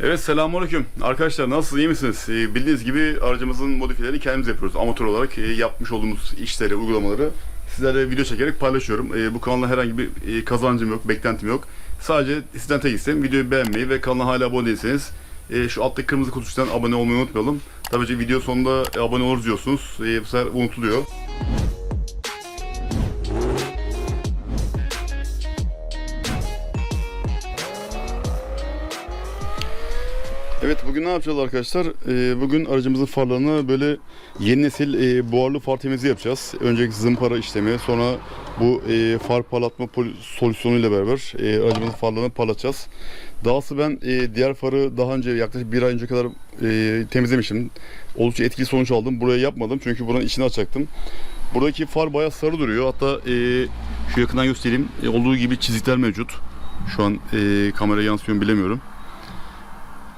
Evet selamünaleyküm. Arkadaşlar nasılsınız iyi misiniz? Ee, bildiğiniz gibi aracımızın modifiyelerini kendimiz yapıyoruz. Amatör olarak e, yapmış olduğumuz işleri, uygulamaları sizlerle video çekerek paylaşıyorum. E, bu kanalda herhangi bir e, kazancım yok, beklentim yok. Sadece sizden tek isteğim videoyu beğenmeyi ve kanala hala abone değilseniz şu alttaki kırmızı kutucudan abone olmayı unutmayalım. Tabii ki video sonunda abone oluruz diyorsunuz. Bu sefer unutuluyor. Evet bugün ne yapacağız arkadaşlar? Ee, bugün aracımızın farlarına böyle yeni nesil e, buharlı far temizliği yapacağız. Önceki zımpara işlemi, sonra bu e, far parlatma solüsyonuyla beraber e, aracımızın farlarını parlatacağız. Dahası ben e, diğer farı daha önce yaklaşık bir ay önce kadar e, temizlemişim. Oldukça etkili sonuç aldım. Buraya yapmadım çünkü buranın içini açacaktım. Buradaki far bayağı sarı duruyor. Hatta e, şu yakından göstereyim. E, olduğu gibi çizikler mevcut. Şu an e, kameraya yansıyor bilemiyorum.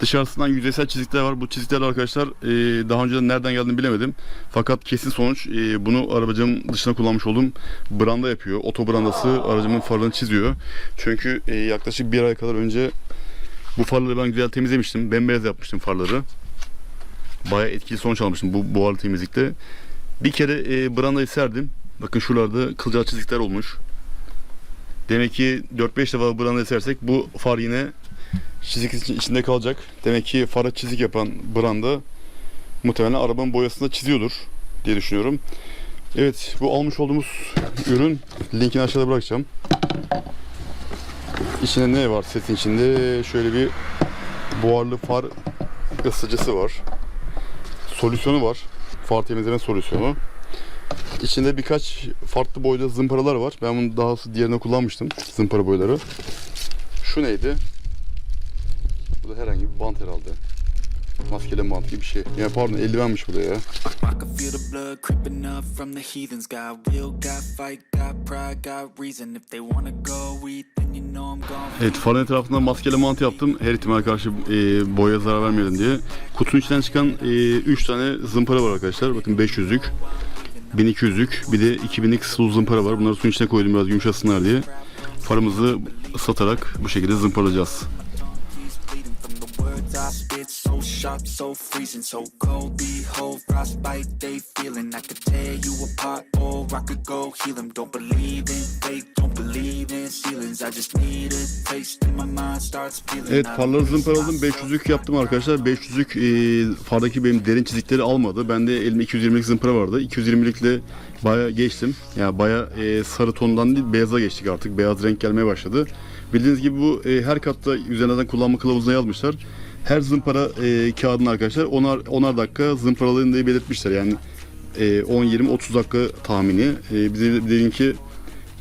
Dışarısından yüzeysel çizikler var. Bu çizikler arkadaşlar e, daha önceden nereden geldiğini bilemedim. Fakat kesin sonuç e, bunu aracımın dışına kullanmış olduğum branda yapıyor. Oto brandası aracımın farlarını çiziyor. Çünkü e, yaklaşık bir ay kadar önce bu farları ben güzel temizlemiştim. Bembeyaz yapmıştım farları. Bayağı etkili sonuç almıştım bu buharlı temizlikte. Bir kere e, brandayı serdim. Bakın şuralarda kılcal çizikler olmuş. Demek ki 4-5 defa brandayı sersek bu far yine çizik için- içinde kalacak. Demek ki fara çizik yapan branda muhtemelen arabanın boyasında çiziyordur diye düşünüyorum. Evet bu almış olduğumuz ürün linkini aşağıda bırakacağım. İçinde ne var setin içinde? Şöyle bir buharlı far ısıtıcısı var. Solüsyonu var. Far temizleme solüsyonu. İçinde birkaç farklı boyda zımparalar var. Ben bunu daha diğerine kullanmıştım. Zımpara boyları. Şu neydi? Bu da herhangi bir bant herhalde. Maskeli bant gibi bir şey. Ya pardon eldivenmiş bu da ya. Evet farın etrafında maskeli mantı yaptım. Her ihtimale karşı e, boya zarar vermeyelim diye. Kutunun içinden çıkan 3 tane zımpara var arkadaşlar. Bakın 500'lük, 1200'lük, bir de 2000'lik sulu zımpara var. Bunları suyun içine koydum biraz yumuşasınlar diye. Farımızı ıslatarak bu şekilde zımparalayacağız. I spit. So sharp, so freezing, so cold. Behold, frostbite they feeling. I could tear you apart, or I could go heal 'em. Don't believe in fate, don't believe in ceilings. I just need a taste, and my mind starts feeling. Evet farları zımparaladım. myself. 500'lük yaptım arkadaşlar. 500'lük e, fardaki benim derin çizikleri almadı. Bende elimde 220'lik zımpara vardı. 220'likle baya geçtim. Yani baya e, sarı tondan değil beyaza geçtik artık. Beyaz renk gelmeye başladı. Bildiğiniz gibi bu e, her katta üzerinden kullanma kılavuzuna yazmışlar. Her zımpara e, kağıdına arkadaşlar onar, onar dakika zımparalayın diye belirtmişler. Yani e, 10, 20, 30 dakika tahmini. E, bize dediğin ki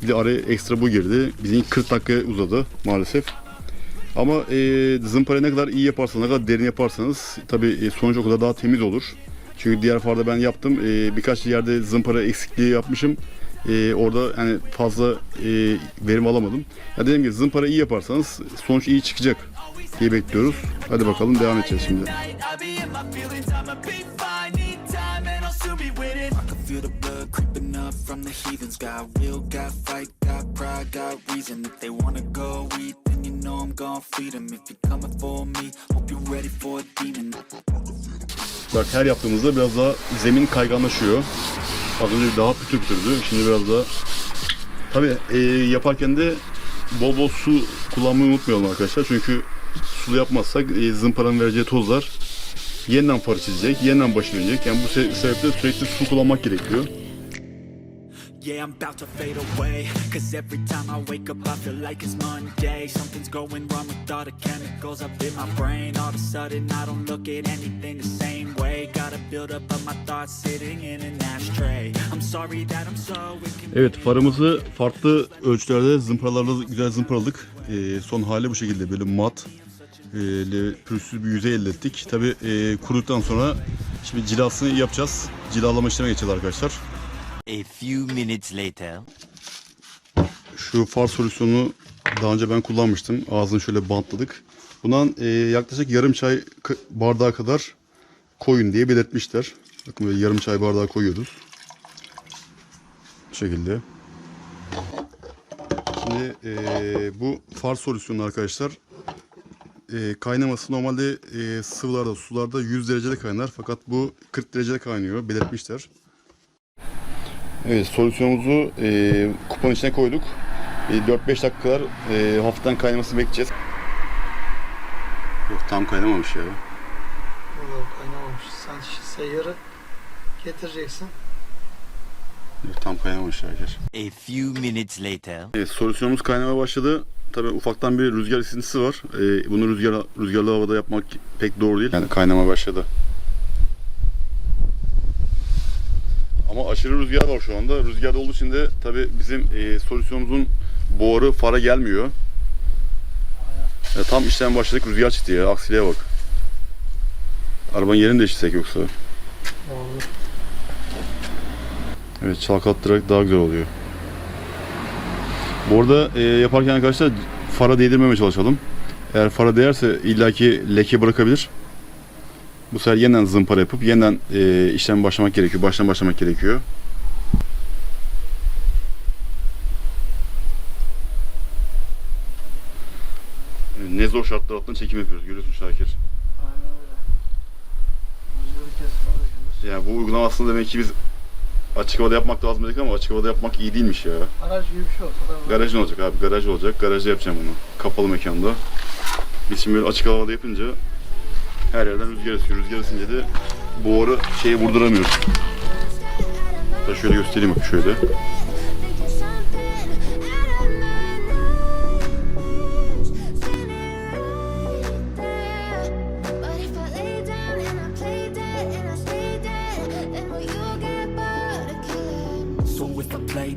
bir de araya ekstra bu girdi. Bizim 40 dakika uzadı maalesef. Ama e, zımparayı ne kadar iyi yaparsanız, ne kadar derin yaparsanız tabii e, sonuç o kadar daha temiz olur. Çünkü diğer farda ben yaptım. E, birkaç yerde zımpara eksikliği yapmışım. E, orada hani fazla e, verim alamadım. Ya dediğim gibi zımpara iyi yaparsanız sonuç iyi çıkacak diye bekliyoruz. Hadi bakalım devam edeceğiz şimdi. Feel the blood creeping up from the heathens. Got will, got fight, got pride, got reason. If they wanna go eat, then you know I'm gon' feed 'em. If you're coming for me, hope you're ready for a demon. Bak her yaptığımızda biraz daha zemin kayganlaşıyor. Az önce daha pütür pütürdü. Şimdi biraz daha... Tabii e, yaparken de bol bol su kullanmayı unutmayalım arkadaşlar. Çünkü sulu yapmazsak e, zımparanın vereceği tozlar yeniden farı çizecek, yeniden başına dönecek. Yani bu se- sebeple sürekli su kullanmak gerekiyor. Yeah, I'm about to fade away. Cause every time I wake up, I feel like it's Monday. Something's going wrong with all the chemicals up in my brain. All of a sudden, I don't look at anything the same way. Gotta build up of my thoughts sitting in an ashtray. I'm sorry that I'm so. Evet farımızı farklı ölçülerde zımparalarla güzel zımparaladık. Ee, son hali bu şekilde böyle mat pürüzsüz bir yüzey elde ettik. Tabi e, kuruduktan sonra şimdi cilasını yapacağız. Cilalama işlemine geçeceğiz arkadaşlar. A few minutes later. Şu far solüsyonunu daha önce ben kullanmıştım. Ağzını şöyle bantladık. Bundan e, yaklaşık yarım çay bardağı kadar koyun diye belirtmişler. Bakın böyle yarım çay bardağı koyuyoruz. Bu şekilde. Şimdi e, bu far solüsyonu arkadaşlar e, kaynaması normalde e, sıvılarda, sularda 100 derecede kaynar fakat bu 40 derecede kaynıyor belirtmişler. Evet solüsyonumuzu e, kupanın içine koyduk. E, 4-5 dakika kadar e, hafiften kaynamasını bekleyeceğiz. Yok tam kaynamamış ya. Vallahi kaynamamış. Sen seyyarı getireceksin. Yok tam kaynamamış arkadaşlar. A few minutes later. Evet, solüsyonumuz kaynamaya başladı. Tabii ufaktan bir rüzgar esintisi var. Ee, bunu rüzgar rüzgarlı havada yapmak pek doğru değil. Yani kaynama başladı. Ama aşırı rüzgar var şu anda. Rüzgar olduğu için de tabii bizim e, solüsyonumuzun buharı fara gelmiyor. Ya, tam işten başladık rüzgar çıktı ya. Aksiliğe bak. Arabanın yerini değiştirsek yoksa. Vallahi. Evet çalkalattırarak daha güzel oluyor. Bu arada e, yaparken arkadaşlar fara değdirmemeye çalışalım. Eğer fara değerse illaki leke bırakabilir. Bu sefer yeniden zımpara yapıp yeniden e, işlem başlamak gerekiyor. Baştan başlamak gerekiyor. Ne zor şartlar altında çekim yapıyoruz. Görüyorsun Şakir. Aynen öyle. Uğraşıyoruz. Yani bu uygulama aslında demek ki biz açık havada yapmak lazım dedik ama açık havada yapmak iyi değilmiş ya. Araç gibi bir şey olsa da Garajın olacak abi, garaj olacak. Garajda yapacağım bunu. Kapalı mekanda. Biz şimdi böyle açık havada yapınca her yerden rüzgar esiyor. Rüzgar esince de buharı şeyi vurduramıyoruz. Şöyle göstereyim bak şöyle.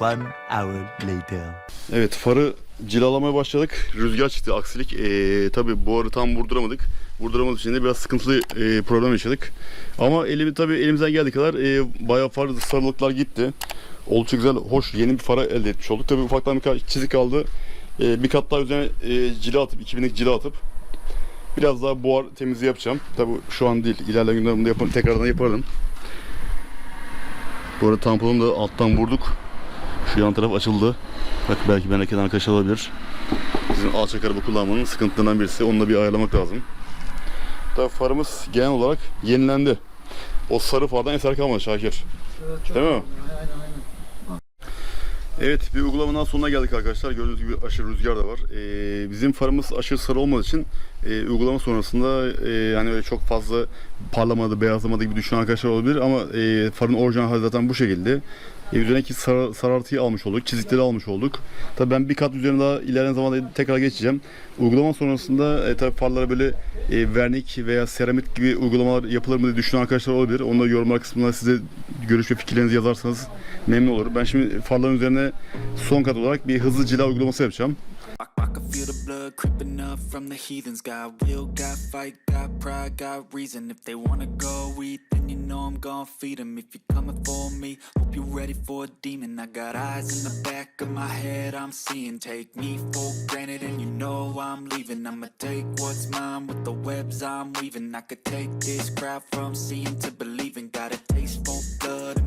One hour later. Evet farı cilalamaya başladık. Rüzgar çıktı aksilik. Ee, tabii buharı tam vurduramadık. Vurduramadığımız için de biraz sıkıntılı e, problem yaşadık. Ama elimi tabii elimizden geldiği kadar e, bayağı far sarılıklar gitti. Oldukça güzel, hoş, yeni bir fara elde etmiş olduk. Tabii ufaktan birkaç çizik kaldı. E, bir kat daha üzerine e, cila atıp, 2000'lik cila atıp biraz daha buhar temizliği yapacağım. Tabii şu an değil, ilerleyen günlerimde yaparım, tekrardan yaparım. Bu arada tamponu da alttan vurduk. Şu yan taraf açıldı. Bak belki ben kenardan arkadaş olabilir. Bizim alçak araba kullanmanın sıkıntılarından birisi. Onu da bir ayarlamak lazım. Tabii farımız genel olarak yenilendi. O sarı fardan eser kalmadı Şakir. Evet, Değil mi? güzel. Aynen aynen. Evet bir uygulamanın sonuna geldik arkadaşlar. Gördüğünüz gibi aşırı rüzgar da var. Ee, bizim farımız aşırı sarı olmadığı için e, uygulama sonrasında e, hani öyle çok fazla parlamadı, beyazlamadı gibi düşünen arkadaşlar olabilir ama e, farın orijinal hali zaten bu şekilde. Üzerindeki sar, sarartıyı almış olduk, çizikleri almış olduk. Tabii ben bir kat üzerine daha ilerleyen zamanda tekrar geçeceğim. Uygulama sonrasında e, tabii farlara böyle e, vernik veya seramik gibi uygulamalar yapılır mı diye düşünen arkadaşlar olabilir. Da yorumlar kısmında size görüş ve fikirlerinizi yazarsanız memnun olurum. Ben şimdi farların üzerine son kat olarak bir hızlı cila uygulaması yapacağım. Creeping up from the heathens. Got will, got fight, got pride, got reason. If they wanna go eat, then gonna feed 'em. If you're coming for me, hope you're ready for a demon. I got eyes in the back of my head, I'm seeing. Take me for granted, and you know I'm leaving. I'ma take what's mine with the webs I'm weaving. I could take this crowd from seeing to believing. Got a taste for blood,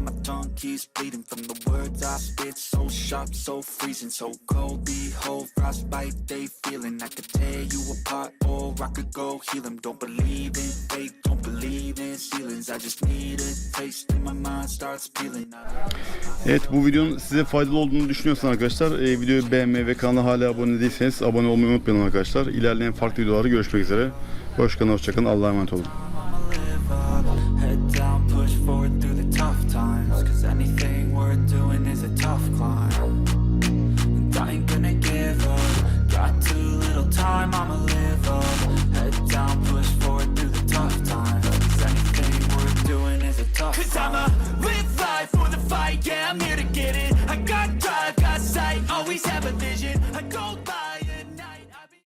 keeps bleeding from the words I spit. So sharp, so freezing, so cold. Behold, frostbite they feeling. I could tear you apart, or I could go heal 'em. Don't believe in fate, don't believe in ceilings. I just need a taste, and my mind starts peeling. Evet bu videonun size faydalı olduğunu düşünüyorsanız arkadaşlar e, videoyu beğenmeyi ve kanala hala abone değilseniz abone olmayı unutmayın arkadaşlar. İlerleyen farklı videolarda görüşmek üzere. Hoşçakalın, hoşçakalın. Allah'a emanet olun.